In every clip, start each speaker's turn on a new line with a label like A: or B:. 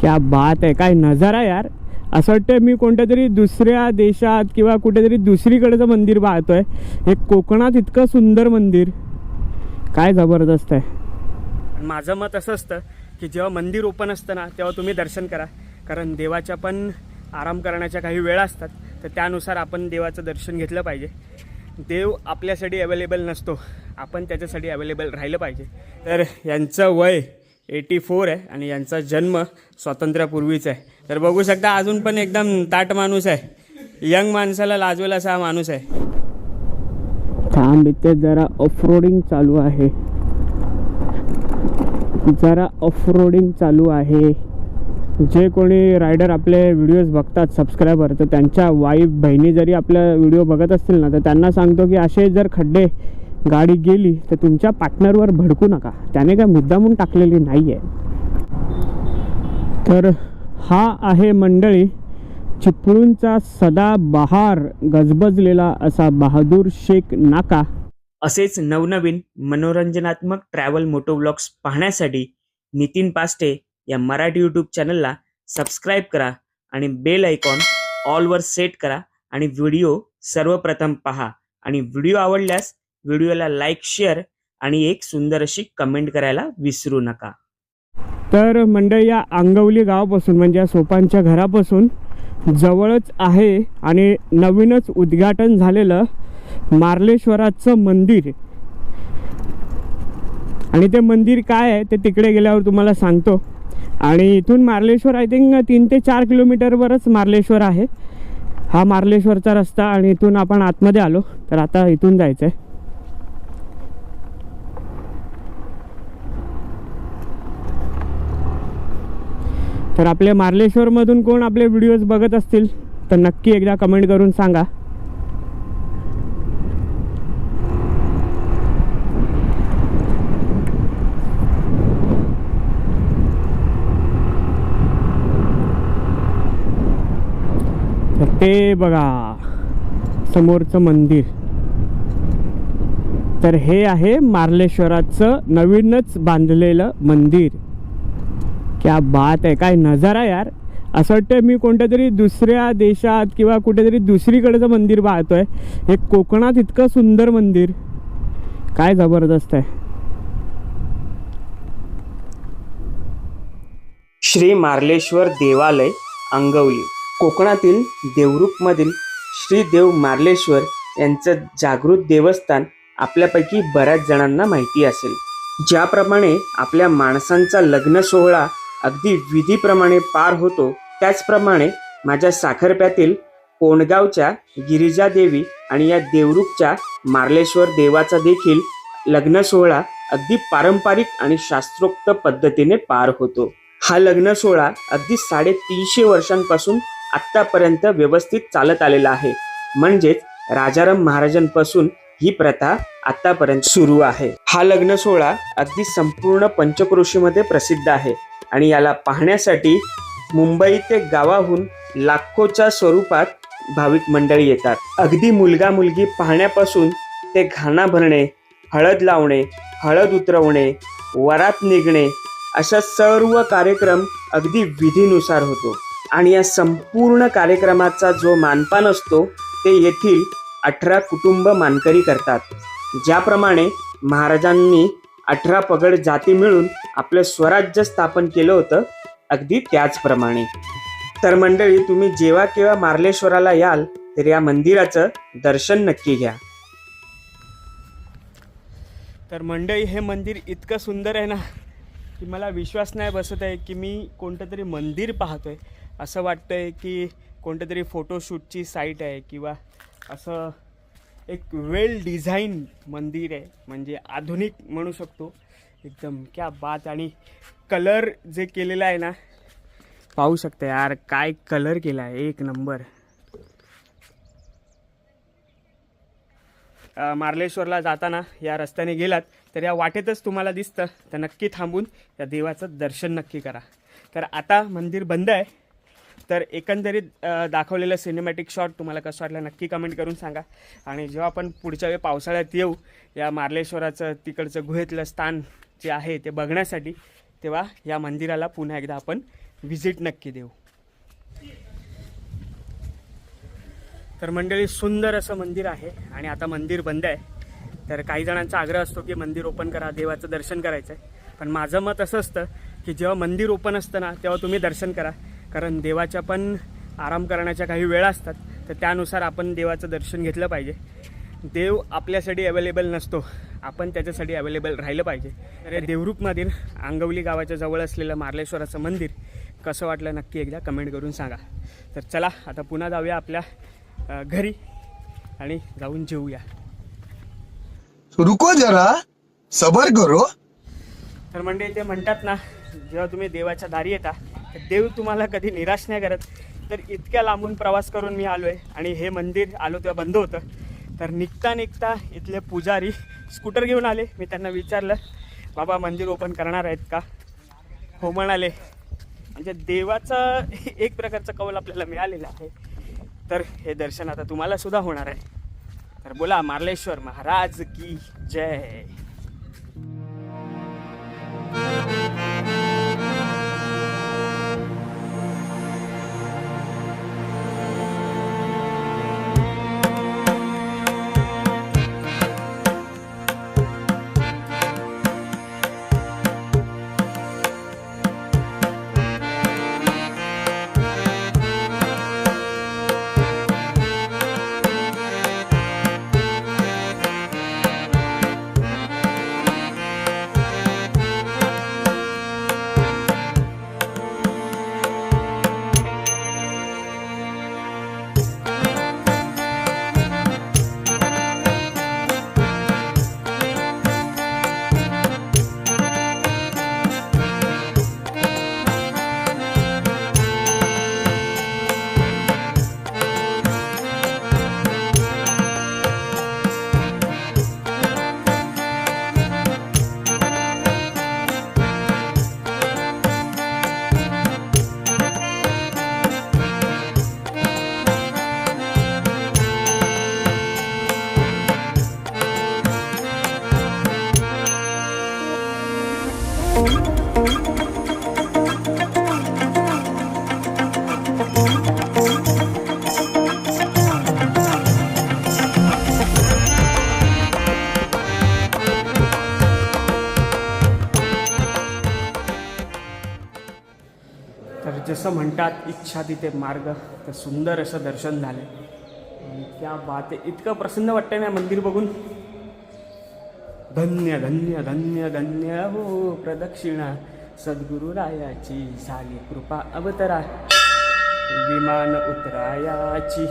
A: क्या बात आहे काय नजारा यार. असं वाटतं मी कोणत्या तरी दुसऱ्या देशात किंवा कुठेतरी दुसरीकडचं मंदिर पाहतो आहे हे कोकणात इतकं सुंदर मंदिर. काय जबरदस्त आहे. माझं मत असं असतं की जेव्हा मंदिर ओपन असतं ना तेव्हा तुम्ही दर्शन करा. कारण देवाच्या पण आराम करण्याच्या काही वेळा असतात तर त्यानुसार आपण देवाचं दर्शन घेतलं पाहिजे. देव आपल्यासाठी अवेलेबल नसतो आपण त्याच्यासाठी अवेलेबल राहिलं पाहिजे. तर यांचं वय एटी फोर आहे आणि यांचा जन्म स्वातंत्र्यापूर्वीचा आहे. तर बघू शकता अजून पण एकदम ताट माणूस आहे. यंग माणसाला लाजवेल असा हा माणूस आहे. थांब इथे जरा ऑफरोडिंग चालू आहे. जरा ऑफरोडिंग चालू आहे. जे कोणी रायडर आपले व्हिडिओज बघतात सबस्क्रायबर तर त्यांच्या वाईफ बहिणी जरी आपला व्हिडिओ बघत असतील ना तर त्यांना सांगतो की असे जर खड्डे गाडी गेली तर तुमच्या पार्टनरवर भडकू नका. त्याने काय मुद्दामून टाकलेली नाही आहे तर हा आहे मंडळी चिपळूणचा सदा बहार गजबजलेला असा बहादूर शेख नाका. असेच नवनवीन मनोरंजनात्मक ट्रॅव्हल मोटो व्लॉग्स पाहण्यासाठी नितीन पास्टे या मराठी यूट्यूब चॅनलला सबस्क्राईब करा आणि बेल आयकॉन ऑलवर सेट करा आणि व्हिडिओ सर्वप्रथम पहा. आणि व्हिडिओ आवडल्यास व्हिडिओला लाईक शेअर आणि एक सुंदर अशी कमेंट करायला विसरू नका. तर मंडळी या आंगवली गावापासून म्हणजे या सोपांच्या घरापासून जवळच आहे आणि नवीनच उद्घाटन झालेलं मार्लेश्वराचं मंदिर. आणि ते मंदिर काय आहे ते तिकडे गेल्यावर तुम्हाला सांगतो. आणि इथून मार्लेश्वर आय थिंक तीन ते चार किलोमीटरवरच मार्लेश्वर आहे. हा मार्लेश्वरचा रस्ता आणि इथून आपण आतमध्ये आलो तर आता इथून जायचं आहे तर आपले मार्लेश्वरमधून कोण आपले व्हिडिओज बघत असतील तर नक्की एकदा कमेंट करून सांगा. तर ते बघा समोरचं मंदिर. तर हे आहे मार्लेश्वराचं नवीनच बांधलेलं मंदिर. क्या बात आहे काय नजारा यार. असं वाटतं मी कोणत्या तरी दुसऱ्या देशात किंवा कुठेतरी दुसरीकडचं मंदिर पाहतोय. हे कोकणात इतकं सुंदर मंदिर. काय जबरदस्त आहे. श्री मार्लेश्वर देवालय अंगवली. कोकणातील देवरूखमधील श्री देव मार्लेश्वर यांचं जागृत देवस्थान आपल्यापैकी बऱ्याच जणांना माहिती असेल. ज्याप्रमाणे आपल्या माणसांचा लग्न सोहळा अगदी विधीप्रमाणे पार होतो. त्याचप्रमाणे माझ्या साखरप्यातील कोंडगावच्या गिरिजादेवी आणि या देवरूखच्या मार्लेश्वर देवाचा देखील लग्न सोहळा अगदी पारंपरिक आणि शास्त्रोक्त पद्धतीने पार होतो. हा लग्न सोहळा अगदी साडेतीनशे वर्षांपासून आत्तापर्यंत व्यवस्थित चालत आलेला आहे. म्हणजेच राजाराम महाराजांपासून ही प्रथा आतापर्यंत सुरू आहे. हा लग्न सोहळा अगदी संपूर्ण पंचक्रोशीमध्ये प्रसिद्ध आहे. आणि याला पाहण्यासाठी मुंबई ते गावाहून लाखोच्या स्वरूपात भाविक मंडळी येतात. अगदी मुलगा मुलगी पाहण्यापासून ते घाणा भरणे हळद लावणे हळद उतरवणे वरात निघणे अशा सर्व कार्यक्रम अगदी विधीनुसार होतो. आणि या संपूर्ण कार्यक्रमाचा जो मानपान असतो ते येथील अठरा कुटुंब मानकरी करतात. ज्याप्रमाणे महाराजांनी अठरा पगड जाती मिळून आपलं स्वराज्य स्थापन केलं होतं अगदी त्याचप्रमाणे. तर मंडळी तुम्ही जेव्हा केव्हा मार्लेश्वराला याल तर या मंदिराचं दर्शन नक्की घ्या. तर मंडळी हे मंदिर इतकं सुंदर आहे ना की मला विश्वास नाही बसत आहे की मी कोणतं तरी मंदिर पाहतोय. असं वाटतं आहे की कोणतं तरी फोटोशूटची साईट आहे किंवा असं एक वेल डिझाईन मंदिर आहे. म्हणजे आधुनिक म्हणू शकतो. एकदम क्या बात. आणि कलर जे केलेला आहे ना पाहू शकता यार काय कलर केला आहे. एक नंबर. मार्लेश्वरला जाताना या रस्त्याने गेलात तर या वाटेतच तुम्हाला दिसतं. तर नक्की थांबून या देवाचं दर्शन नक्की करा. तर आता मंदिर बंद आहे. तर एकंदरीत दाखवलेलं सिनेमॅटिक शॉट तुम्हाला कसं वाटलं नक्की कमेंट करून सांगा. आणि जेव्हा आपण पुढच्या वेळी पावसाळ्यात येऊ या मार्लेश्वराचं तिकडचं गुहेतलं स्थान जे आहे ते बघण्यासाठी तेव्हा या मंदिराला पुन्हा एकदा आपण व्हिजिट नक्की देऊ. तर मंडळी सुंदर असं मंदिर आहे आणि आता मंदिर बंद आहे. तर काही जणांचा आग्रह असतो की मंदिर ओपन करा देवाचं दर्शन करायचं आहे पण माझं मत असं असतं की जेव्हा मंदिर ओपन असतं ना तेव्हा तुम्ही दर्शन करा. कारण देवाच्या पण आराम करण्याच्या काही वेळा असतात. तर त्यानुसार आपण देवाचं दर्शन घेतलं पाहिजे. देव आपल्यासाठी अवेलेबल नसतो. आपण त्याच्यासाठी अवेलेबल राहिलं पाहिजे. तर या देवरूपमधील आंगवली गावाच्या जवळ असलेलं मार्लेश्वराचं मंदिर कसं वाटलं नक्की एकदा कमेंट करून सांगा. तर चला आता पुन्हा जाऊया आपल्या घरी आणि जाऊन जेवूया
B: रुको जरा सबर करो.
A: तर म्हणजे ते म्हणतात ना जेव्हा तुम्ही देवाच्या दारी येता तर देव तुम्हाला कधी निराश नाही करत. तर इतक्या लांबून प्रवास करून मी आलो आहे आणि हे मंदिर आलो तेव्हा बंद होतं. तर निघता निघता इथले पुजारी स्कूटर घेऊन आले. मी त्यांना विचारलं बाबा मंदिर ओपन करणार आहेत का? हो म्हणाले म्हणजे देवाचं एक प्रकारचं कौल आपल्याला मिळालेलं आहे. तर हे दर्शन आता तुम्हाला सुद्धा होणार आहे. तर बोला मार्लेश्वर महाराज की जय. जसं म्हणतात इच्छा तिथे मार्ग. तर सुंदर असं दर्शन झालं. आणि त्या बात इतकं प्रसन्न वाटतं ना मंदिर बघून. धन्य धन्य धन्य धन्य. हो प्रदक्षिणा. सद्गुरु रायाची झाली कृपा अवतरा. विमान उतरायाची.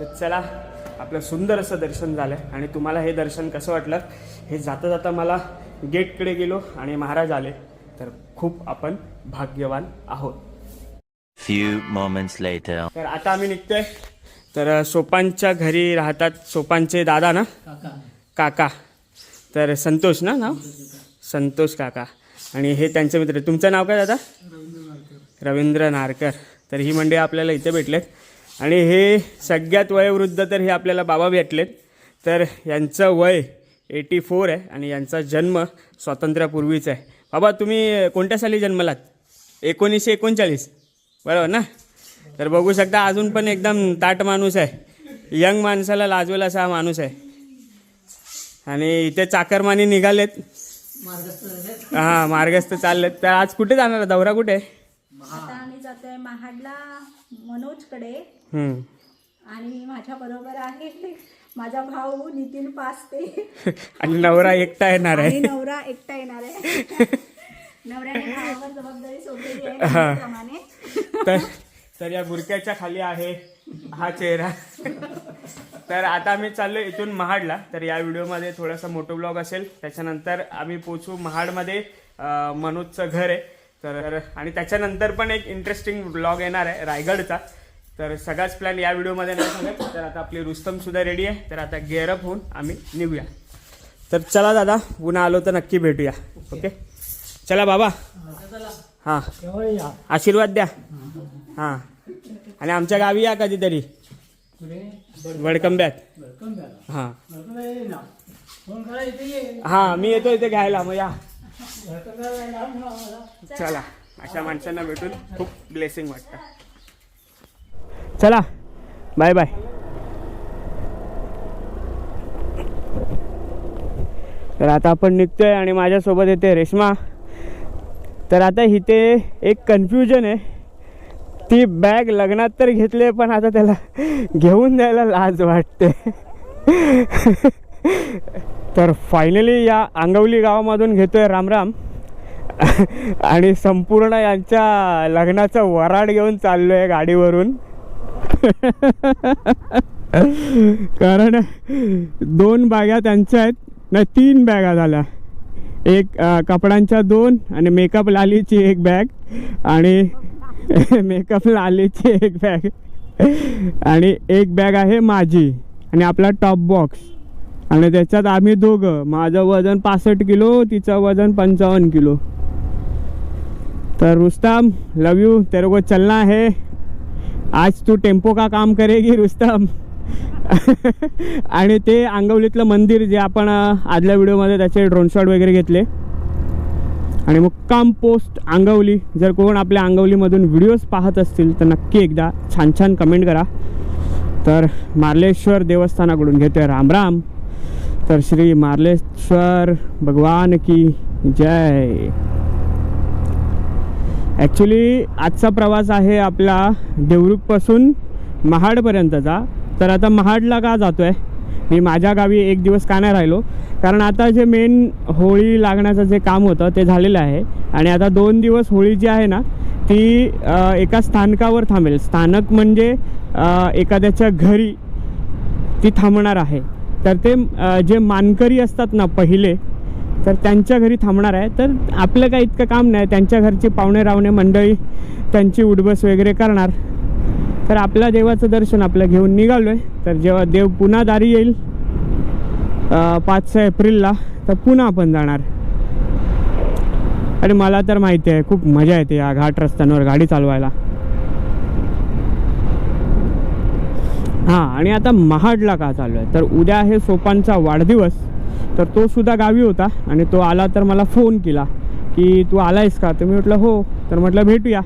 A: तर चला आपलं सुंदर असं दर्शन झालं. आणि तुम्हाला हे दर्शन कसं वाटलं? हे जाता जाता मला गेटकडे गेलो आणि महाराज आले. तर खूप आपण भाग्यवान आहोत.
C: Few moments later.
A: तर आता आम्ही निघतोय. तर सोपांच्या घरी राहतात सोपांचे दादा ना? काका. तर संतोष ना नाव? संतोष काका. आणि हे त्यांचे मित्र. तुमचं नाव काय दादा? रवींद्र नारकर तर ही मंडळी आपल्याला इथे भेटलेत. आणि हे सगळ्यात वयोवृद्ध तर हे आपल्याला बाबा भेटलेत. तर यांचं वय एटी फोर आहे आणि यांचा जन्म स्वातंत्र्यापूर्वीचा आहे. बाबा तुम्ही कोणत्या साली जन्मलात? एकोणीसशे एकोणचाळीस. बरोबर ना? तर बघू शकता अजून पण एकदम ताट माणूस आहे. यंग माणसाला लाजवेल असा हा माणूस आहे. आणि इथे चाकरमानी निघालेत. हां मार्गस्थ चाललेत. तर आज कुठे जाणार दौरा कुठे?
D: आता आम्ही जातोय महाडला मनोजकडे. आणि माझ्या बरोबर आहे माझा भाऊ नितीन पास्ते.
A: आणि नवरा एकटा येणार आहे.
D: नवरा एकटा येणार आहे. नवऱ्याने भावावर जबाबदारी सोडलेली आहे नेहमीप्रमाणे.
A: तर तर या बुरक्याच्या खाली आहे हा चेहरा. तर आता आम्ही चाललो इथून महाडला. तर या व्हिडिओमध्ये थोडासा मोठं ब्लॉग असेल. त्याच्यानंतर आम्ही पोचू महाडमध्ये अं, मनोजचं घर आहे. तर आणि त्याच्यानंतर पण एक इंटरेस्टिंग ब्लॉग येणार आहे रायगडचा. तर सगळाच प्लॅन या व्हिडिओमध्ये नाही सांगत. तर आता आपली रुस्तम सुद्धा रेडी आहे. तर आता गेअरअप होऊन आम्ही निघूया. तर चला दादा पुन्हा आलो तर नक्की भेटूया. ओके चला बाबा. हां. आशीर्वाद द्या. हां. आणि आमच्या गावी या कधीतरी. वडकंब्यात. हां. हां मी येतो इथे घ्यायला मग या. चला. अशा माणसांना भेटून खूप ब्लेसिंग वाटतं. चला. बाय बाय तर आता आपण निघतोय आणि माझ्यासोबत येते रेश्मा. तर आता इथे एक कन्फ्युजन आहे. ती बॅग लग्नात तर घेतली पण आता त्याला घेऊन द्यायला लाज वाटते. तर फायनली या आंगवली गावामधून घेतो आहे रामराम. आणि संपूर्ण यांच्या लग्नाचं वराड घेऊन चाललो आहे गाडीवरून. कारण दोन बॅगा त्यांच्या आहेत नाही तीन बॅगा झाल्या. एक कपड्यांच्या दोन आणि मेकअप लालीची एक बॅग आणि मेकअप लालीची एक बॅग आणि एक बॅग आहे माझी आणि आपला टॉप बॉक्स आणि त्याच्यात आम्ही दोघं माझं वजन पासष्ट किलो तिचं वजन पंचावन्न किलो. तर रुस्तम लव यू तेरे को चलना है. आज तू टेम्पो का काम करेगी रुस्तम? आणि ते आंगवलीतलं मंदिर जे आपण आदल्या व्हिडिओमध्ये त्याचे ड्रोनशॉट वगैरे घेतले. आणि मुक्काम पोस्ट आंगवली. जर कोण आपल्या आंगवलीमधून व्हिडिओज पाहत असतील तर नक्की एकदा छान छान कमेंट करा. तर मार्लेश्वर देवस्थानाकडून घेतोय रामराम तर श्री मार्लेश्वर भगवान की जय. ॲक्च्युली आजचा प्रवास आहे आपला देवरुखपासून महाडपर्यंतचा. तर आता महाडला का जातो आहे मी माझ्या गावी एक दिवस का नाही राहिलो? कारण आता जे मेन होळी लागण्याचं जे काम होतं ते झालेलं आहे. आणि आता दोन दिवस होळी जी आहे ना ती एका स्थानकावर थांबेल. स्थानक म्हणजे एखाद्याच्या घरी ती थांबणार आहे. तर ते जे मानकरी असतात ना पहिले तर त्यांच्या घरी थांबणार आहे. तर आपलं काही इतकं काम नाही. त्यांच्या घरची पाहुणे रावणे मंडळी त्यांची उडबस वगैरे करणार. तर आपल्या देवाचं दर्शन आपलं घेऊन निघालो आहे तर जेव्हा देव पुन्हा दारी येईल पाच सहा एप्रिलला तर पुन्हा आपण जाणार. आणि मला तर माहिती आहे खूप मजा येते या घाट रस्त्यांवर गाडी चालवायला. हां आणि आता महाडला का चालू आहे तर उद्या आहे सोपानचा वाढदिवस. तर तो सुद्धा गावी होता आणि तो आला तर मला फोन केला की तू आला आहेस का? तर मी म्हटलं हो. तर म्हटलं भेटूया.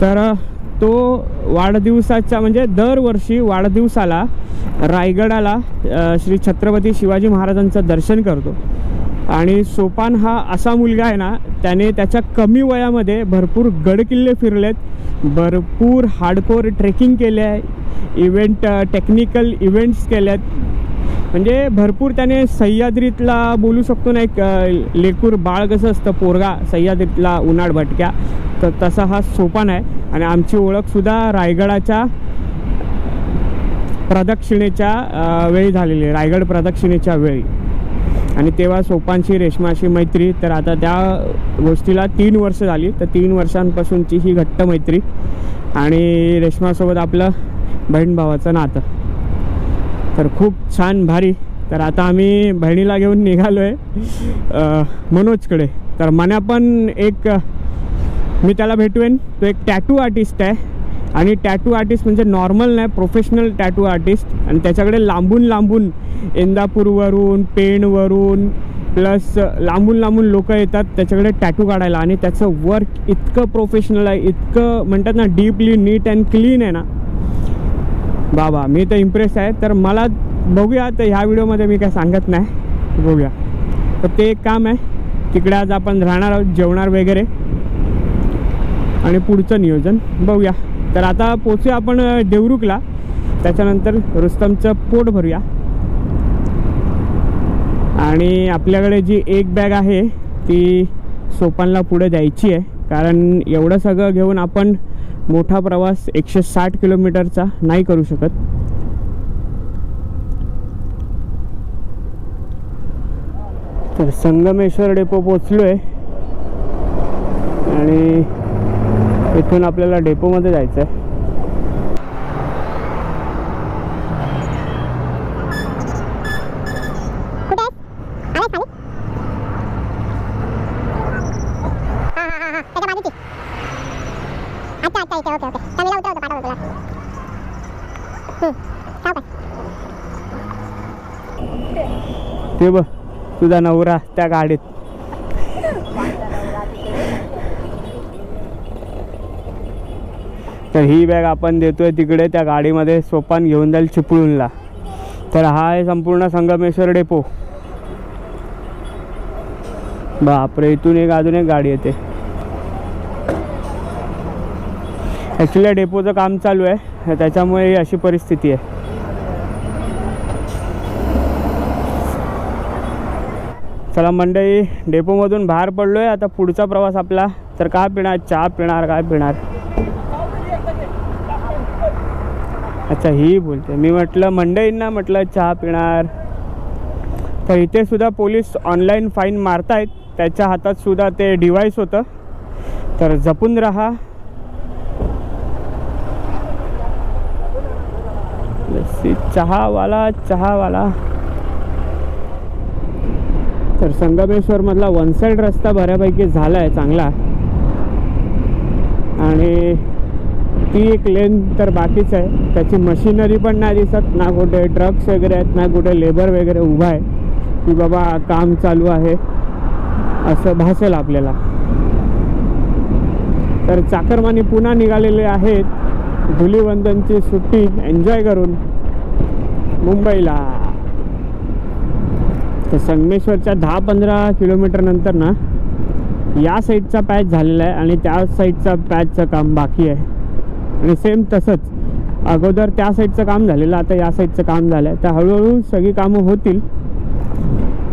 A: तर तो वाढदिवसाच्या म्हणजे दरवर्षी वाढदिवसाला रायगडाला श्री छत्रपती शिवाजी महाराजांचं दर्शन करतो. आणि सोपान हा असा मुलगा आहे ना त्याने त्याच्या कमी वयामध्ये भरपूर गडकिल्ले फिरलेत भरपूर हार्डकोर ट्रेकिंग केले आहे इव्हेंट टेक्निकल इव्हेंट्स केल्यात. म्हणजे भरपूर त्याने सह्याद्रीतला बोलू शकतो ना एक लेकूर बाळ कसं असतं पोरगा सह्याद्रीतला उन्हाळ भटक्या तर तसा हा सोपान आहे आणि आमची ओळखसुद्धा रायगडाच्या प्रदक्षिणेच्या वेळी झालेली आहे. रायगड प्रदक्षिणेच्या वेळी. आणि तेव्हा सोपानशी रेशमाशी मैत्री तर आता त्या गोष्टीला तीन वर्ष झाली. तर तीन वर्षांपासूनची ही घट्ट मैत्री. आणि रेशमासोबत आपलं बहीण भावाचं नातं. तर खूप छान भारी. तर आता आम्ही बहिणीला घेऊन निघालो आहे मनोजकडे. तर मना पण एक मी त्याला भेटवेन. तो एक टॅटू आर्टिस्ट आहे. आणि टॅटू आर्टिस्ट म्हणजे नॉर्मल नाही प्रोफेशनल टॅटू आर्टिस्ट आणि त्याच्याकडे लांबून लांबून इंदापूरवरून पेणवरून प्लस लांबून लांबून लोक येतात त्याच्याकडे टॅटू काढायला. आणि त्याचं वर्क इतकं प्रोफेशनल आहे इतकं म्हणतात ना डीपली नीट अँड क्लीन आहे ना. बाबा मी तर इम्प्रेस आहे. तर मला बघूया तर ह्या व्हिडिओमध्ये मी काय सांगत नाही. बघूया. तर ते एक काम आहे. तिकडे आज आपण राहणार आहोत जेवणार वगैरे. आणि पुढचं नियोजन. बघूया. तर आता पोचूया आपण देवरुखला. त्याच्यानंतर रुस्तमचं पोट भरूया. आणि आपल्याकडे जी एक बॅग आहे ती सोपानला पुढे द्यायची आहे. कारण एवढं सगळं घेऊन आपण मोठा प्रवास एकशे साठ किलोमीटरचा नाही करू शकत. तर संगमेश्वर डेपो पोचलो आहे आणि इथून आपल्याला डेपोमध्ये जायचं आहे ते बघ तुझा नवरा त्या गाडीत. तर ही बॅग आपण देतोय तिकडे त्या गाडीमध्ये सोपान घेऊन जाईल चिपळूणला. तर हा आहे संपूर्ण संगमेश्वर डेपो. बापरे इथून एक अजून एक गाडी येते. ॲक्च्युली डेपोचं काम चालू आहे. त्याच्यामुळे ही अशी परिस्थिती आहे. चला मंडळी डेपोमधून बाहेर पडलो आहे आता पुढचा प्रवास आपला. तर काय पिणार? चहा पिणार काय पिणार? अच्छा ही बोलते. मी म्हटलं मंडईंना म्हटलं चहा पिणार. तर इथे सुद्धा पोलीस ऑनलाईन फाईन मारतायत. त्याच्या हातात सुद्धा ते डिव्हाइस होतं. तर जपून राहा. चहावाला चहावाला. तर संगमेश्वरमधला वन साईड रस्ता बऱ्यापैकी झाला आहे चांगला. आणि ती एक लेन तर बाकीच आहे. त्याची मशिनरी पण नाही दिसत ना कुठे ट्रक्स वगैरे आहेत ना कुठे लेबर वगैरे उभा आहे. की बाबा काम चालू आहे. असं भासेल आपल्याला. तर चाकरमानी पुन्हा निघालेले आहेत. धुलीवंदनची सुट्टी. एन्जॉय करून. मुंबईला. तर संगमेश्वरच्या दहा पंधरा किलोमीटरनंतर ना या साईडचा पॅच झालेला आहे आणि त्या साईडचा पॅचचं काम बाकी आहे. आणि सेम तसंच अगोदर त्या साईडचं काम झालेलं आता या साईडचं काम झालं आहे तर हळूहळू सगळी कामं होतील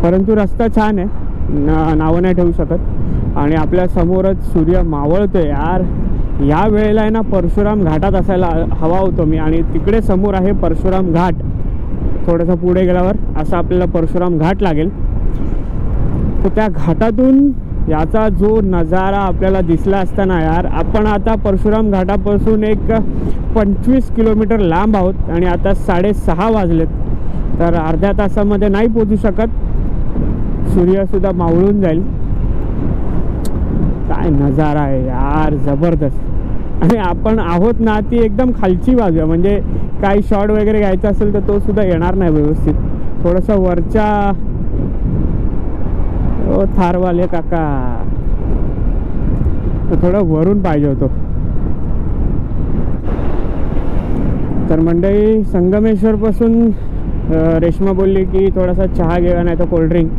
A: परंतु रस्ता छान आहे. ना नावं नाही ठेवू शकत. आणि आपल्या समोरच सूर्य मावळतोय यार. या वेळेला आहे ना परशुराम घाटात असायला हवा होतो मी. आणि तिकडे समोर आहे परशुराम घाट. थोडंसं पुढे गेल्यावर असा आपल्याला परशुराम घाट लागेल. तर त्या घाटातून याचा जो नजारा आपल्याला दिसला असताना यार आपण आता परशुराम घाटापासून एक पंचवीस किलोमीटर लांब आहोत आणि आता साडेसहा वाजलेत. तर अर्ध्या तासामध्ये नाही पोचू शकत. सूर्यसुद्धा मावळून जाईल. काय नजारा आहे यार जबरदस्त. आणि आपण आहोत ना ती एकदम खालची बाजू आहे. म्हणजे काही शॉट वगैरे घ्यायचा असेल तर तो सुद्धा येणार नाही व्यवस्थित. थोडासा वरच्या ओ थारवाले काका. तो थोडं वरून पाहिजे होतो. तर मंडळी संगमेश्वरपासून रेश्मा बोलली की थोडासा चहा घेऊया नाही तर कोल्ड्रिंक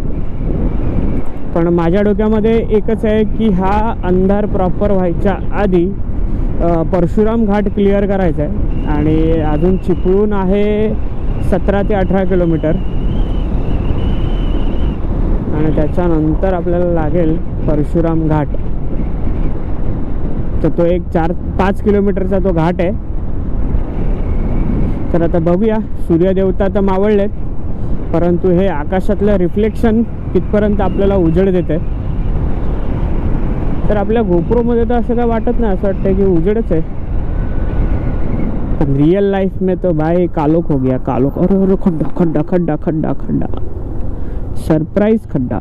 A: पण माझ्या डोक्यामध्ये एकच आहे की हा अंधार प्रॉपर व्हायच्या आधी परशुराम घाट क्लिअर करायचा आहे आणि अजून चिपळूण आहे सतरा ते अठरा किलोमीटर. आणि त्याच्यानंतर आपल्याला लागेल परशुराम घाट. तर तो एक चार पाच किलोमीटरचा तो घाट आहे. तर आता बघूया सूर्यदेवता तर मावळलेत. परंतु हे आकाशातलं रिफ्लेक्शन कितपर्यंत आपल्याला उजेड देते तर आपल्या गोप्रोमध्ये तर असं काय वाटत नाही असं वाटतं की उजेडच आहे. रिअल रियल लाइफ में तो भाई कालोक हो गया कालोक अरे अरे खड्डा खड्डा खड्डा खड्डा खड्डा. सरप्राईज खड्डा.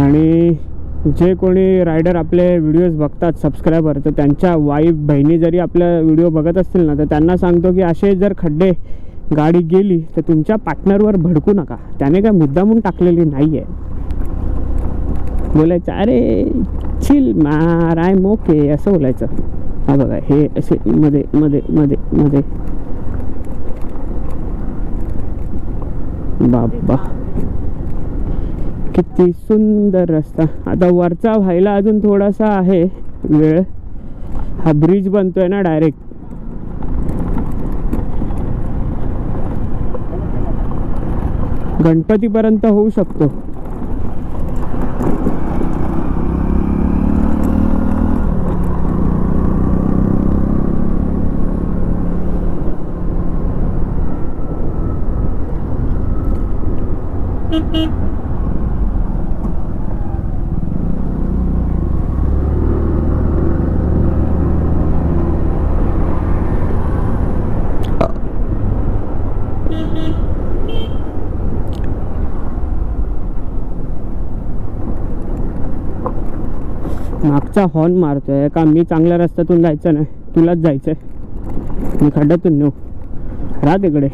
A: आणि जे कोणी रायडर आपले व्हिडिओज बघतात सबस्क्रायबर तर त्यांच्या वाईफ बहिणी जरी आपल्या व्हिडिओ बघत असतील ना तर त्यांना सांगतो की असे जर खड्डे गाडी गेली तर तुमच्या पार्टनरवर भडकू नका. त्याने काय मुद्दामून टाकलेली नाही आहे बोलायचं अरे चिल मार आय मोके असं बोलायचं. हा बघा हे असे मध्ये मध्ये मध्ये मध्ये. बाबा किती सुंदर रस्ता. आता वरचा व्हायला अजून थोडासा आहे वेळ. हा ब्रिज बनतोय ना डायरेक्ट गणपतीपर्यंत होऊ शकतो. गाडीचा हॉर्न मारतोय. का मी चांगल्या रस्त्यातून जायचं नाही? तुलाच जायचं आहे मी खड्ड्यातून नेऊ. राहा तिकडे.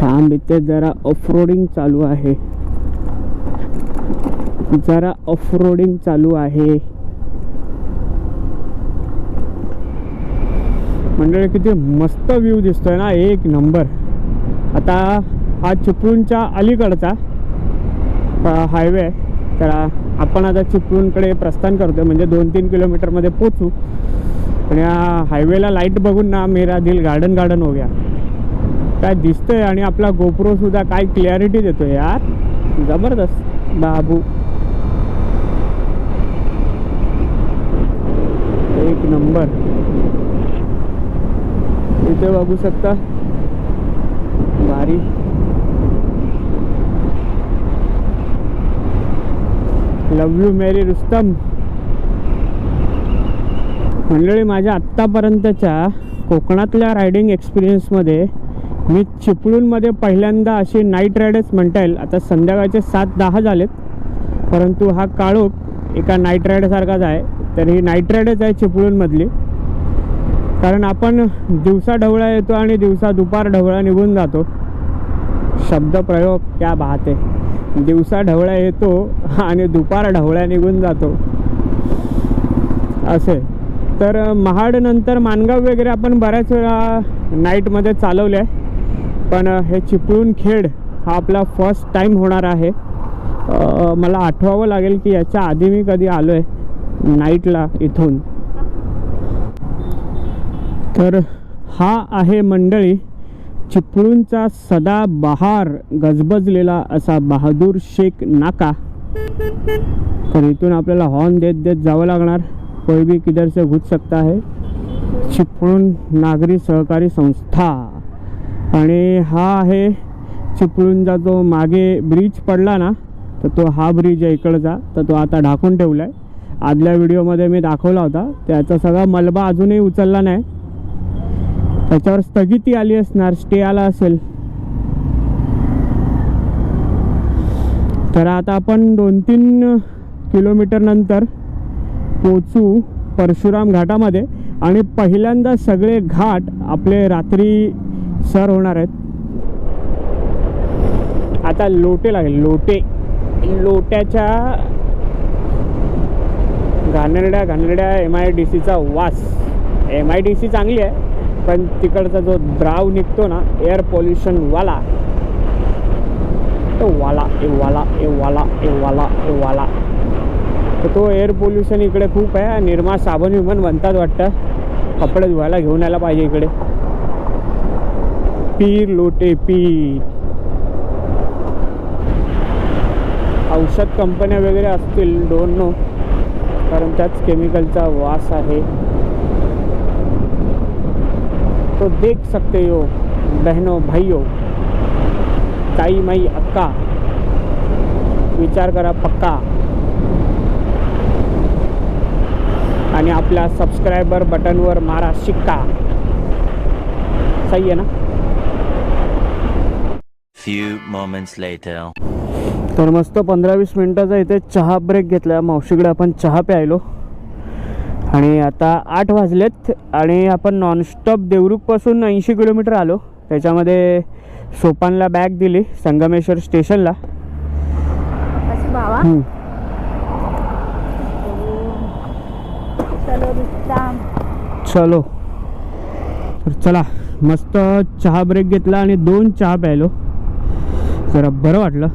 A: थांब इथे जरा ऑफरोडिंग चालू आहे. जरा ऑफरोडिंग चालू आहे. म्हणजे किती मस्त व्ह्यू दिसतोय ना? एक नंबर आता हा चिपळूणच्या अलीकडचा हायवे आहे. तर आपण आता चिपळूणकडे प्रस्थान करतोय म्हणजे दोन तीन किलोमीटरमध्ये पोचू आणि या हायवेला लाइट बघून ना मेरा दिल गार्डन गार्डन हो गया. काय दिसतंय आणि आपला गोप्रोसुद्धा काय क्लॅरिटी देतो यार. जबरदस्त. बाबू. एक नंबर. इथे बघू शकता. भारी. लव यू मेरी रुस्तम मंडळी माझ्या आत्तापर्यंतच्या कोकणातल्या रायडिंग एक्सपिरियन्समध्ये मी चिपळूणमध्ये पहिल्यांदा अशी नाईट रायडर्स म्हणता येईल. आता संध्याकाळचे सात दहा झालेत. परंतु हा काळोख एका नाईट रायडरसारखाच आहे. तर ही नाईट रायडच आहे चिपळूणमधली. कारण आपण दिवसा ढवळा येतो आणि दिवसा दुपार ढवळा निघून जातो. शब्दप्रयोग क्या बात आहे. दिवसा ढवळा येतो आणि दुपार ढवळ्या निघून जातो. असे. तर महाडनंतर मानगाव वगैरे आपण बऱ्याच वेळा नाईटमध्ये चालवले आहे पण हे चिपळूण खेड हा आपला फर्स्ट टाईम होणार आहे. मला आठवावं लागेल की याच्या आधी मी कधी आलो आहे नाईटला इथून. तर हा आहे मंडळी चिपळूणचा सदा बहार गजबजलेला असा बहादूर शेख नाका. तर इथून आपल्याला हॉर्न देत देत जावं लागणार. कोई भी किधर से घुस सकता है. चिपळूण नागरी सहकारी संस्था. आणि हा आहे चिपळूणचा जो मागे ब्रिज पडला ना तर तो हा ब्रिज आहे इकडचा. तर तो आता ढाकून ठेवला आहे आदल्या व्हिडिओमध्ये मी दाखवला होता. त्याचा सगळा मलबा अजूनही उचलला नाही. त्याच्यावर स्थगिती आली असणार स्टे आला असेल. तर आता आपण दोन तीन किलोमीटर नंतर पोचू परशुराम घाटामध्ये. आणि पहिल्यांदा सगळे घाट आपले रात्री सर होणार आहेत. आता लोटे लागेल लोटे. लोट्याच्या घाणेरड्या घाणेरड्या एम आय डी सीचा वास. एम आय डी सी चांगली आहे. पण तिकडचा जो द्राव निघतो ना एअर पोल्युशनवाला तो वाला ए वाला ए वाला ए वाला ए वाला. तर तो एअर पोल्युशन इकडे खूप आहे निर्मा साबण विमान म्हणतात वाटतं. कपडे धुवायला घेऊन यायला पाहिजे इकडे. पीर लोटे पीर. औषध कंपन्या वगैरे असतील दोन नो कारण त्याच केमिकलचा वास आहे. तो देख सकते हो बहनों भाइयों। ताई माई अक्का। विचार करा पक्का। आणि आपल्या सबस्क्रायबर बटनवर मारा शिक्का। सही आहे ना?
C: Few moments later.
A: तर मस्त पंधरा वीस मिनटाचा इथे चहा ब्रेक घेतला. मावशीकडे आपण चहा प्यायलो. आणि आता आठ वाजलेत आणि आपण नॉनस्टॉप देवरुखपासून ऐंशी किलोमीटर आलो. त्याच्यामध्ये सोपानला बॅग दिली संगमेश्वर स्टेशनला.
D: चलो
A: तर चला मस्त चहा ब्रेक घेतला आणि दोन चहा प्यायलो. जरा बरं वाटलं.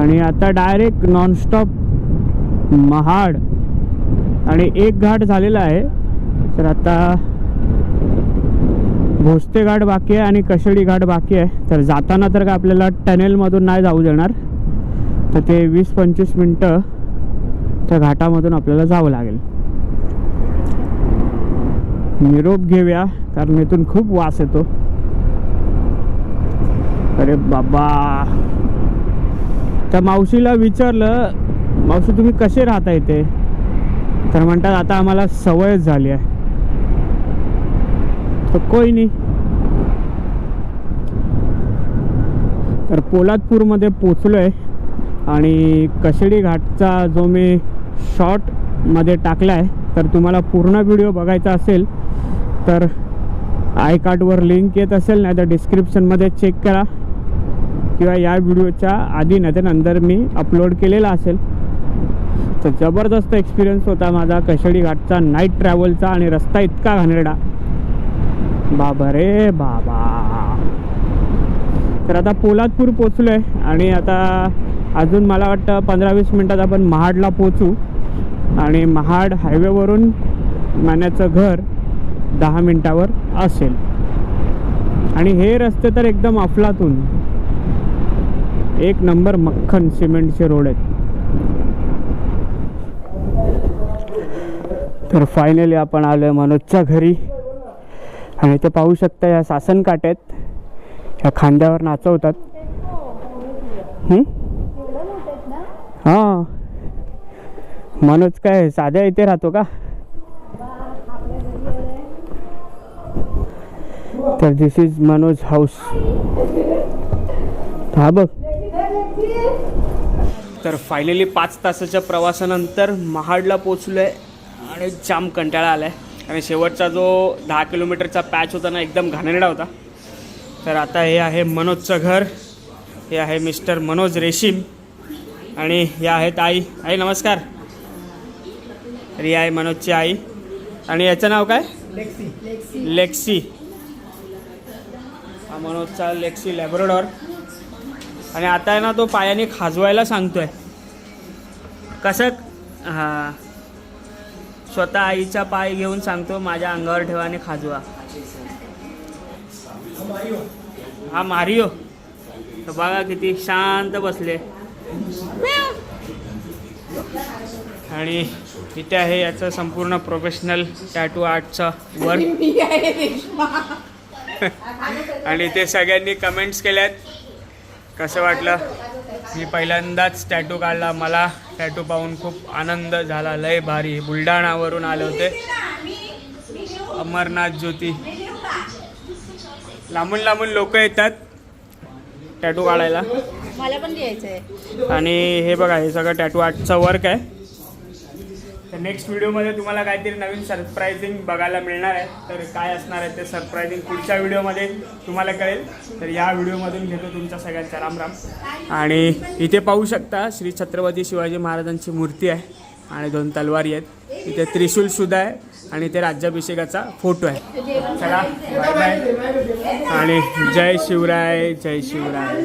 A: आणि आता डायरेक्ट नॉनस्टॉप महाड. आणि एक घाट झालेला आहे. तर आता भोसते घाट बाकी आहे आणि कशेडी घाट बाकी आहे. तर जाताना तर का आपल्याला टनेलमधून नाही जाऊ देणार. तर ते वीस पंचवीस मिनटं त्या घाटामधून आपल्याला जावं लागेल. निरोप घेऊया कारण इथून खूप वास येतो. अरे बाबा. त्या मावशीला विचारलं मावशी तुम्ही कसे राहता इथे? तर म्हणतात आता आम्हाला सवयच झाली आहे. तर कोई नाही. तर पोलादपूरमध्ये पोचलो आहे आणि कशेडी घाटचा जो मी शॉर्टमध्ये टाकला आहे तर तुम्हाला पूर्ण व्हिडिओ बघायचा असेल तर
E: आय कार्डवर लिंक येत असेल नाही तर डिस्क्रिप्शनमध्ये चेक करा. किंवा या व्हिडिओच्या आधी नाही तर नंतर मी अपलोड केलेला असेल. तर जबरदस्त एक्सपिरियन्स होता माझा. कशेडी घाटचा नाईट ट्रॅव्हलचा आणि रस्ता इतका घाणेरडा. बाबा रे बाबा. तर आता पोलादपूर पोचलो आहे आणि आता अजून मला वाटतं पंधरा वीस मिनटात आपण महाडला पोचू. आणि महाड हायवेवरून मान्याचं घर दहा मिनटावर असेल. आणि हे रस्ते तर एकदम अफलातून. एक नंबर मक्खन सिमेंटचे रोड आहेत. तर फायनली आपण आलो आहे मनोजच्या घरी. आणि ते पाहू शकता या सासन काट्यात ह्या खांद्यावर नाचवतात. हं? हां. मनोज काय साध्या इथे राहतो का? तर दिस इज मनोज हाऊस हा बघ.
A: तर फायनली पाच तासाच्या प्रवासानंतर महाडला पोचलो आहे आणि जाम कंटाळा आला आहे आणि शेवटचा जो दहा किलोमीटरचा पॅच होता ना एकदम घाणेरडा होता. तर आता हे आहे मनोजचं घर. हे आहे मिस्टर मनोज रेशीम. आणि या आहेत आई. आई नमस्कार. तर ही आहे मनोजची आई. आणि याचं नाव काय? लेक्सी हा मनोजचा लेक्सी लॅब्रोडॉर आणि आता आहे ना तो पायाने खाजवायला सांगतोय. कसं? हां. स्वतः आईचा पाय घेऊन सांगतो माझ्या अंगावर ठेवाने खाजवा. हा मारियो. तर बघा किती शांत बसले. आणि इथे आहे याचं संपूर्ण प्रोफेशनल टॅटू आर्टचा वर्क आणि ते सगळ्यांनी कमेंट्स केल्यात. कसं वाटलं? मी पहिल्यांदाच टॅटू काढला. मला टॅटू पाहून खूप आनंद झाला. लय भारी. बुलढाणावरून आले होते. अमरनाथ ज्योती. लांबून लांबून लोक येतात टॅटू काढायला.
D: मला पण द्यायचंय.
A: आणि हे बघा हे सगळं टॅटू आर्टचं वर्क आहे. तर नेक्स्ट व्हिडिओमध्ये तुम्हाला काहीतरी नवीन सरप्रायझिंग बघायला मिळणार आहे. तर काय असणार आहे ते सरप्रायझिंग पुढच्या व्हिडिओमध्ये तुम्हाला कळेल. तर या व्हिडिओमधून घेतो तुमच्या सगळ्यांचा राम राम आणि इथे पाहू शकता श्री छत्रपती शिवाजी महाराजांची मूर्ती आहे आणि दोन तलवारी आहेत. इथे त्रिशूलसुद्धा आहे आणि इथे राज्याभिषेकाचा फोटो आहे. चला बाय बाय आणि जय शिवराय जय शिवराय.